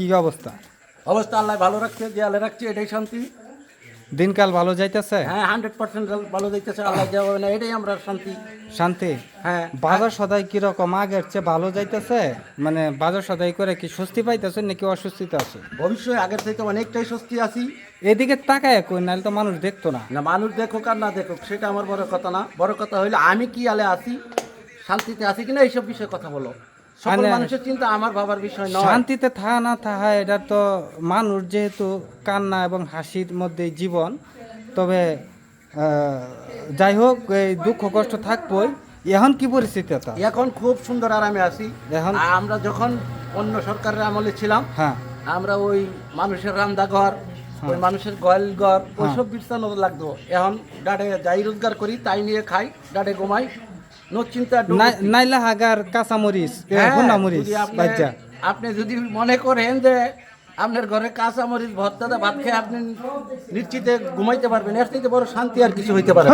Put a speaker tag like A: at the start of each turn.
A: কি অবস্থা?
B: অবস্থা আল্লাহ ভালো রাখছে দেয়ালে রাখছে এটাই শান্তি।
A: দিনকাল ভালো যাইতেছে?
B: হ্যাঁ হান্ড্রেড পার্সেন্ট ভালো যাইতেছে আল্লাহ দেওয়া না এটাই আমরা শান্তি।
A: শান্তি?
B: হ্যাঁ।
A: বাজার সদাই কীরকম? আগের চেয়ে ভালো যাইতেছে? মানে বাজার সদাই করে কি স্বস্তি পাইতেছে নাকি অস্বস্তিতে আছে?
B: ভবিষ্যতে আগের থেকে অনেকটাই স্বস্তি আছি।
A: এদিকে তাকায় কই নাহলে তো মানুষ দেখতো না।
B: না মানুষ দেখুক আর না দেখুক সেটা আমার বড় কথা না। বড় কথা হইলে আমি কি আলে আছি? শান্তিতে আছি কিনা এইসব বিষয়ে কথা বলো। সকল
A: মানে-
B: মানুষের চিন্তা আমার বাবার বিষয় নয়।
A: শান্তিতে থাকা না থাকা এটা তো মানুষ যেহেতু কান্না এবং হাসির মধ্যেই জীবন তবে যাই হোক এই দুঃখ কষ্ট থাকবই এখন কি পরিস্থিতি
B: এখন খুব সুন্দর আরামে আছি।
A: এখন-
B: আমরা যখন অন্য সরকারের আমলে ছিলাম
A: হ্যাঁ।
B: আমরা ওই মানুষের রান্দাঘর ওই মানুষের গয়েল ঘর ওইসব বিছানো লাগতো। এখন ডাডে যাই রোজগার করি তাই নিয়ে খাই ডাডে ঘুমাই।
A: নাইলা হাগার কাঁচামরিচ
B: মরিচ
A: ভুনা মরিচ
B: আপনি-
A: বাচ্চা
B: আপনি যদি মনে করেন যে আপনার ঘরে কাঁচা মরিচ ভর্তা দিয়ে ভাত খেয়ে আপনি নিশ্চিতে ঘুমাইতে পারবেন এর থেকে বড় শান্তি আর কিছু হইতে পারে।